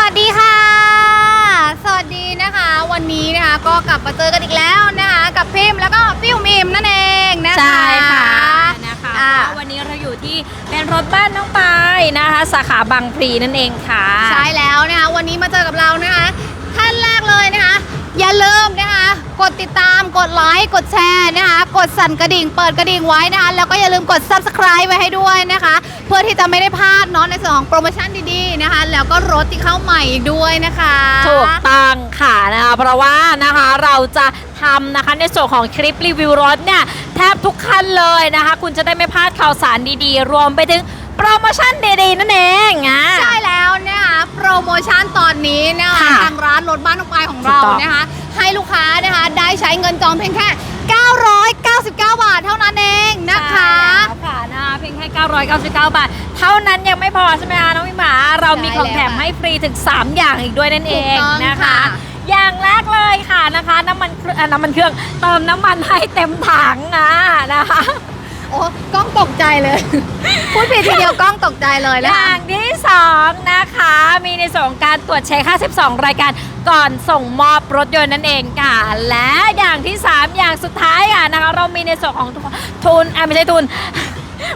วัสดีค่ะ สวัสดีนะคะ วันนี้นะคะก็กลับมาเจอกันอีกแล้วนะคะ กับพิมพ์แล้วก็พี่อุ๋มอิมนั่นเองนะคะ ใช่ค่ะนะคะอ่าก็วันนี้เราอยู่ที่เป็นรถบ้านน้องปายนะคะ สาขาบางพลีนั่นเองค่ะ ใช่แล้วนะคะ วันนี้มาเจอกับเรานะคะท่านแรกเลยนะคะ อย่าลืมนะคะ กดติดตามกดไลค์กดแชร์นะคะ กดสั่นกระดิ่ง เปิดกระดิ่งไว้นะคะ แล้วก็อย่าลืมกด subscribe ไว้ให้ด้วยนะคะ เพื่อที่จะไม่ได้พลาดเนาะในส่วนของโปรโมชั่นดีๆนะคะ แล้วก็รถที่เข้าใหม่อีกด้วยนะคะ ถูกต้องค่ะนะคะเพราะว่านะคะเราจะทำนะคะในส่วนของคลิปรีวิวรถเนี่ยแทบทุกคันเลยนะคะ คุณจะได้ไม่พลาดข่าวสารดีๆ รวมไปถึงโปรโมชั่นดีๆนั่นเองอะ ใช่แล้วนะคะโปรโม ชั่นตอนนี้นะคะค่ะทางร้านรถบ้านน้องปลายของถูกเราต้อง นะคะ ให้ลูกค้านะคะได้ใช้เงินจองเพียงแค่ 999 บาทเท่านั้นเองนะคะ ใช่แล้วค่ะนะคะเพียงแค่ 999 บาท เท่านั้นยังไม่พอใช่ไหมคะน้องพี่หมา เรามีของแถมให้ฟรีถึง 3 อย่างอีกด้วยนั่นเองถูกต้องนะคะ ค่ะ อย่างแรกเลยค่ะนะคะ น้ำมันเครื่องเอ่อน้ำมันเครื่องเติมน้ำมันให้เต็มถังนะนะคะ โอ้กล้องตกใจเลย พูดผิดทีเดียวกล้องตกใจเลยอนะคะย่างที่สองนะคะ มีในส่วนของการตรวจเช็ค 52 รายการก่อนส่งมอบรถยนต์นั่นเองค่ะ และอย่างที่ 3 อย่างสุดท้ายค่ะนะคะ เรามีในส่วนของทุนอะไม่ใช่ทุน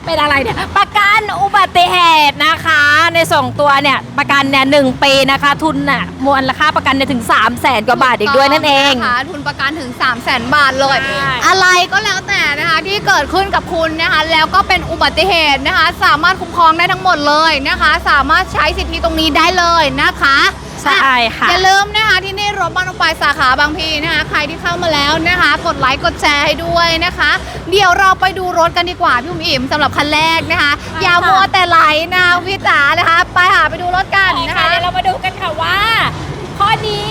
เป็นอะไรเนี่ยประกันอุบัติเหตุนะคะ ในส่วนของตัวเนี่ยประกันเนี่ยหนึ่งปีนะคะ ทุนน่ะมูลค่าประกันเนี่ยถึง 3 0 0แสนกว่าบาทอีกด้วยนั่นเองนะคะทุนประกันถึง 3 0 0แสนบาทเลยใช่อะไรก็แล้วแต่นะคะที่เกิดขึ้นกับคุณนะคะ แล้วก็เป็นอุบัติเหตุนะคะ สามารถคุ้มครองได้ทั้งหมดเลยนะคะ สามารถใช้สิทธิตรงนี้ได้เลยนะคะ ใช่ค่ะ อย่าลืมนะคะที่นี่รถบ้านลงไปสาขาบางพีนะคะใครที่เข้ามาแล้วนะคะ กดไลค์กดแชร์ให้ด้วยนะคะ เดี๋ยวเราไปดูรถกันดีกว่าพี่อุ๋มอิ่มสำหรับคันแรกนะคะค่ะอย่ามัวแต่ไหลนะพี่จ๋านะคะ ไปหาไปดูรถกันใช่นะค่ะคะเดี๋ยวเรามาดูกันค่ะว่า ข้อดี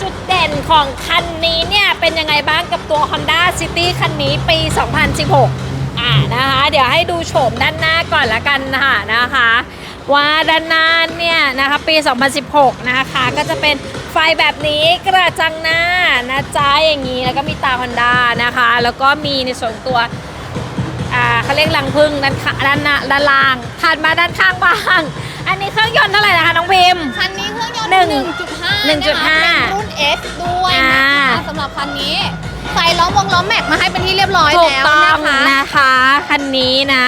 จุดเด่นของคันนี้เนี่ยเป็นยังไงบ้างกับตัว Honda City คันนี้ปี 2016 อ่านะคะ เดี๋ยวให้ดูโฉมด้านหน้าก่อนละกันค่ะนะคะ ว่าด้านหน้าเนี่ยนะคะปี 2016 นะคะก็จะเป็นไฟแบบนี้กระจังหน้านะจ๊ะอย่างนี้แล้วก็มีตา Honda นะคะ แล้วก็มีในส่วนตัวอ่าเขาเรียกรังพึ่งด้านข้างด้านหน้าด้านล่างถัดมาด้านข้างบ้างอันนี้เครื่องยนต์เท่าไหร่นะคะน้องพิมพ์คันนี้เครื่องยนต์หนึ่ง1.5หนึ่งจุดห้านะคะเป็นรุ่น S ด้วยนะอ่าคะสำหรับคันนี้ใส่ล้อมวงล้อมแม็กมาให้เป็นที่เรียบร้อยถูกแล้วต้องนะคะนะคะคันนี้นะ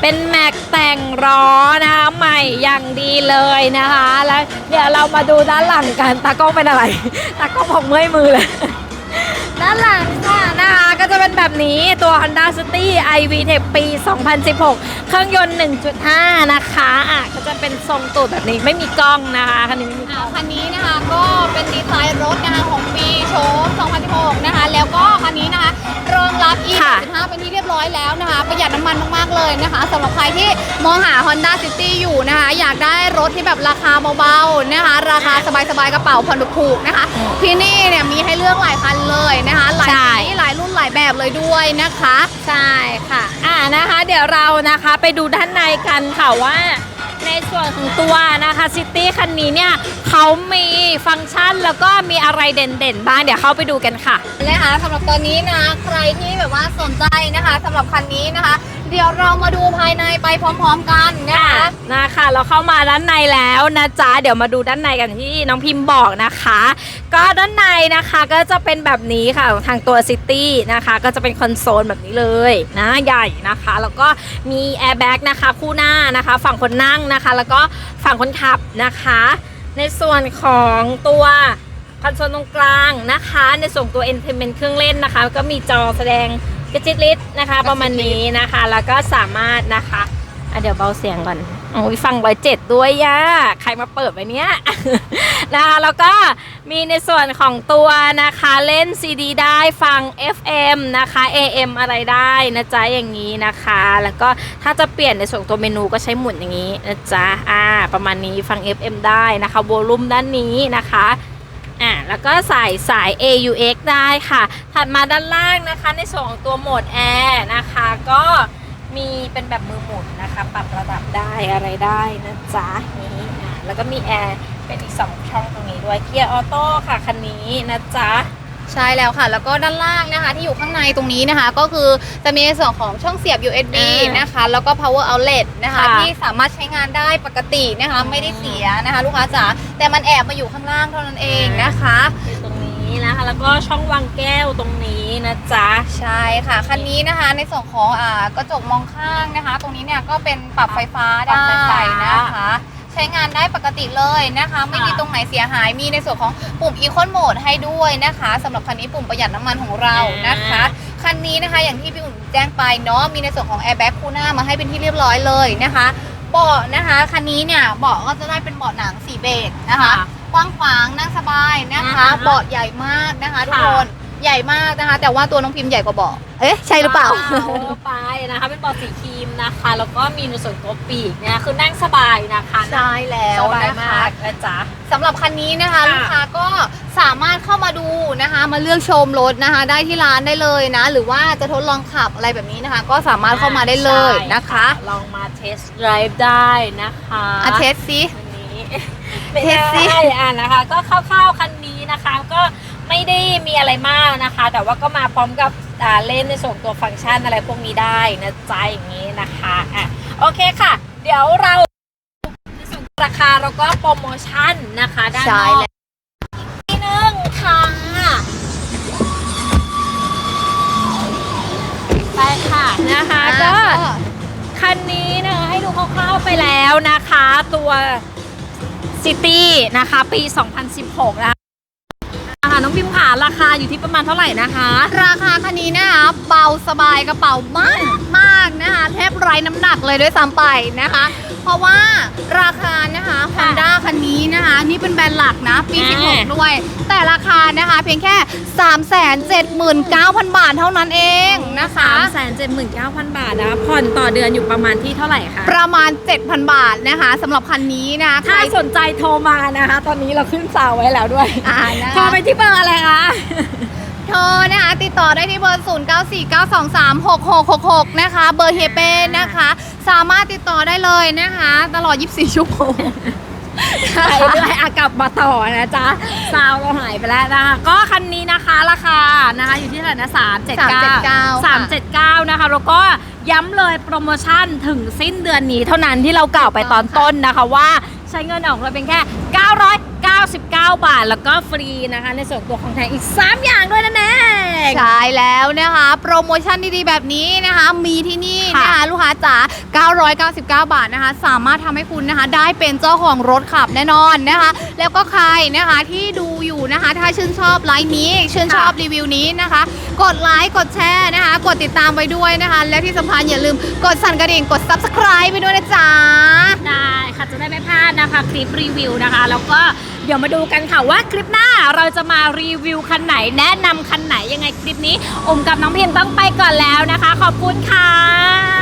เป็นแม็กแต่งล้อนะคะใหม่อย่างดีเลยนะคะ แล้วเดี๋ยวเรามาดูด้านหลังกันตากล้องเป็นอะไร ตากล้องบอกเมื่อยมือเลย ด้านหลังค่ะนะคะก็จะเป็นแบบนี้ตัว Honda City iV Tech ปี 2016 เครื่องยนต์ 1.5 นะคะอะก็จะเป็นทรงตูดแบบนี้ไม่มีกล้องนะคะคันนี้ไม่มีกล้อ่าองคันนี้นะคะก็เป็นดีไซน์รถ รองรับ e ค่ะ5เป็นที่เรียบร้อยแล้วนะคะ ประหยัดน้ำมันมาก ๆ เลยนะคะสำหรับใครที่มองหา Honda City อยู่นะคะ อยากได้รถที่แบบราคาเบาๆนะคะ ราคาสบายๆกระเป๋าผ่อนถูกๆนะคะ ที่นี่เนี่ยมีให้เลือกหลายคันเลยนะคะ หลายใช่ สีหลายรุ่นหลายแบบเลยด้วยนะคะ ใช่ค่ะ อ่านะคะ เดี๋ยวเรานะคะไปดูด้านในกันค่ะว่า ในส่วนของตัวนะคะซิตี้คันนี้เนี่ยเขามีฟังก์ชันแล้วก็มีอะไรเด่นๆบ้างเดี๋ยวเข้าไปดูกันค่ะ นะคะสำหรับตอนนี้นะใครที่แบบว่าสนใจนะคะสำหรับคันนี้นะคะ เดี๋ยวเรามาดูภายในไปพร้อมๆกันนะคะ นะคะเราเข้ามาด้านในแล้วนะจ๊ะเดี๋ยวมาดูด้านในกันที่น้องพิมพ์บอกนะคะ ก็ด้านในนะคะก็จะเป็นแบบนี้ค่ะทางตัวซิตี้นะคะก็จะเป็นคอนโซลแบบนี้เลยนะใหญ่นะคะ แล้วก็มีแอร์แบ็กนะคะคู่หน้านะคะ ฝั่งคนนั่งนะคะ แล้วก็ฝั่งคนขับนะคะ ในส่วนของตัวคอนโซลตรงกลางนะคะ ในส่วนตัว Entertainment เครื่องเล่นนะคะ ก็มีจอแสดง กระจิตลิดนะคะ ประมาณนี้นะคะ แล้วก็สามารถนะคะอะเดี๋ยวเบาเสียงก่อนโอ้ยฟังร้อยเจ็ดด้วยย่าใครมาเปิดไปเนี้ยนะคะแล้วก็มีในส่วนของตัวนะคะเล่น CD ได้ฟัง FM นะคะ AM อะไรได้นะจ๊ะอย่างนี้นะคะ แล้วก็ถ้าจะเปลี่ยนในส่วนตัวเมนูก็ใช้หมุนอย่างนี้นะจ๊ะอ่าประมาณนี้ฟัง FM ได้นะคะวอลลุ่มด้านนี้นะคะ อะแล้วก็ใส่สาย AUX ได้ค่ะ ถัดมาด้านล่างนะคะ ในส่วนของตัวโหมดแอร์นะคะ ก็มีเป็นแบบมือหมุนนะคะ ปรับระดับได้อะไรได้นะจ๊ะนี่อะแล้วก็มีแอร์เป็นอีก 2 ช่องตรงนี้ด้วยเกียร์ออโต้ค่ะคันนี้นะจ๊ะ ใช่แล้วค่ะ แล้วก็ด้านล่างนะคะที่อยู่ข้างในตรงนี้นะคะ ก็คือจะมีในส่วนของช่องเสียบ USB อ่านนะคะ แล้วก็ power outlet นะคะ ค่ะที่สามารถใช้งานได้ปกตินะคะ ไม่ได้เสียนะคะ ลูกค้าจ๋าแต่มันแอบมาอยู่ข้างล่างเท่านั้นเองนะคะ คือตรงนี้นะคะ แล้วก็ช่องวางแก้วตรงนี้นะจ๊ะ ใช่ค่ะ คันนี้นะคะในส่วนของอ่ากระจกมองข้างนะคะ ตรงนี้เนี่ยก็เป็นปรับไฟฟ้าปรับได้ไฟฟ้า นะคะ ใช้งานได้ปกติเลยนะคะ ไม่มีค่ะตรงไหนเสียหายมีในส่วนของปุ่ม Econ Mode ให้ด้วยนะคะสำหรับคันนี้ปุ่มประหยัดน้ำมันของเรานะคะ คันนี้นะคะอย่างที่พี่อุ่นแจ้งไปเนาะมีในส่วนของ Airbag คู่หน้ามาให้เป็นที่เรียบร้อยเลยนะคะเบาะนะคะคันนี้เนี่ยเบาะก็จะได้เป็นเบาะหนังสีเบจนะคะค่ะกว้างขวางนั่งสบายนะคะอ่าฮะเบาะใหญ่มากนะคะทุกค่ะคน ใหญ่มากนะคะ แต่ว่าตัวน้องพิมพ์ใหญ่กว่าเบาะเอ๊ะใช่หรือเปล่า ไปนะคะ เป็นเบาะสีครีมนะคะ แล้วก็มีในส่วนตัวปีกเนี่ยคือนั่งสบายนะคะใช่แล้วสบายนะมาคะกนะจ๊ะสำหรับคันนี้นะคะค่ะลูกค้าก็สามารถเข้ามาดูนะคะ มาเลือกชมรถนะคะ ได้ที่ร้านได้เลยนะ หรือว่าจะทดลองขับอะไรแบบนี้นะคะ ก็สามารถเข้ามาได้เลยนะคะใช่ลองมาเทสไดรฟ์ได้นะคะอาเทสซิวันนี้เทสสิไม่ได้อ่านนะคะ ก็คร่าวๆคันนี้นะคะก็ ไม่ได้มีอะไรมากนะคะ แต่ว่าก็มาพร้อมกับอ่าเล่นในส่วนตัวฟังก์ชันอะไรพวกนี้ได้นะจ๊ะอย่างนี้นะคะอะโอเคค่ะ เดี๋ยวเราในส่วนของราคาเราก็โปรโมชั่นนะคะด้านนใช่อกแล้วที่หนึ่งค่ะไปค่ะนะคะก็คันนี้นะคะให้ดูคร่าวๆไปแล้วนะคะ ตัวซิตี้นะคะ ปี 2016 นะคะอ่า น้องพิมพ์ค่ะราคาอยู่ที่ประมาณเท่าไหร่นะคะ ราคาคันนี้นะคะเบาสบายกระเป๋ามากมากนะคะแทบไร้น้ำหนักเลยด้วยซ้ำไปนะคะ เพราะว่าราคานะคะค่ะ Honda คันนี้นะคะ นี่เป็นแบรนด์หลักนะ ปีอ่า16 ด้วย แต่ราคานะคะ เพียงแค่ 379,000 บาทเท่านั้นเองนะคะ379,000 บาทนะคะผ่อนต่อเดือนอยู่ประมาณที่เท่าไหร่คะประมาณ 7,000 บาทนะคะสำหรับคันนี้นะคะใครถ้าสนใจโทรมานะคะ ตอนนี้เราขึ้นสาวไว้แล้วด้วยอ่านะโทรไปที่เบอร์อะไรคะโทรนะคะติดต่อได้ที่เบอร์ 0949236666 นะคะ เบอร์เฮเป้นะคะ สามารถติดต่อได้เลยนะคะ ตลอด 24 ชั่วโมงไปด้วยอากลับมาต่อนะจ๊ะซาวเราหายไปแล้วนะคะ ก็คันนี้นะคะราคานะคะอยู่ที่เท่าไหร่นะ379 379 379นะคะ แล้วก็ย้ำเลยโปรโมชั่นถึงสิ้นเดือนนี้เท่านั้นที่เรากล่าวไปตอนต้นนะคะว่าใช้เงินออกเราเป็นแค่ 999 บาท แล้วก็ฟรีนะคะ ในส่วนตัวของแถมอีก 3 อย่างด้วยนั่นเองใช่แล้วนะคะ โปรโมชั่นดีๆ แบบนี้นะคะ มีที่นี่นะคะค่ะลูกค้าจ๋า 999 บาทนะคะ สามารถทำให้คุณนะคะ ได้เป็นเจ้าของรถขับแน่นอนนะคะ แล้วก็ใครนะคะที่ดู อยู่นะคะ ถ้าชื่นชอบไลฟ์นี้ชื่นชอบรีวิวนี้นะคะ กดไลค์กดแชร์นะคะ กดติดตามไปด้วยนะคะ และที่สำคัญอย่าลืมกดสั่นกระดิ่งกด subscribe ไปด้วยนะจ๊ะได้ค่ะจะได้ไม่พลาดนะคะคลิปรีวิวนะคะ แล้วก็เดี๋ยวมาดูกันค่ะว่าคลิปหน้าเราจะมารีวิวคันไหนแนะนำคันไหนยังไงคลิปนี้อมกับน้องพิมพ์ต้องไปก่อนแล้วนะคะ ขอบคุณค่ะ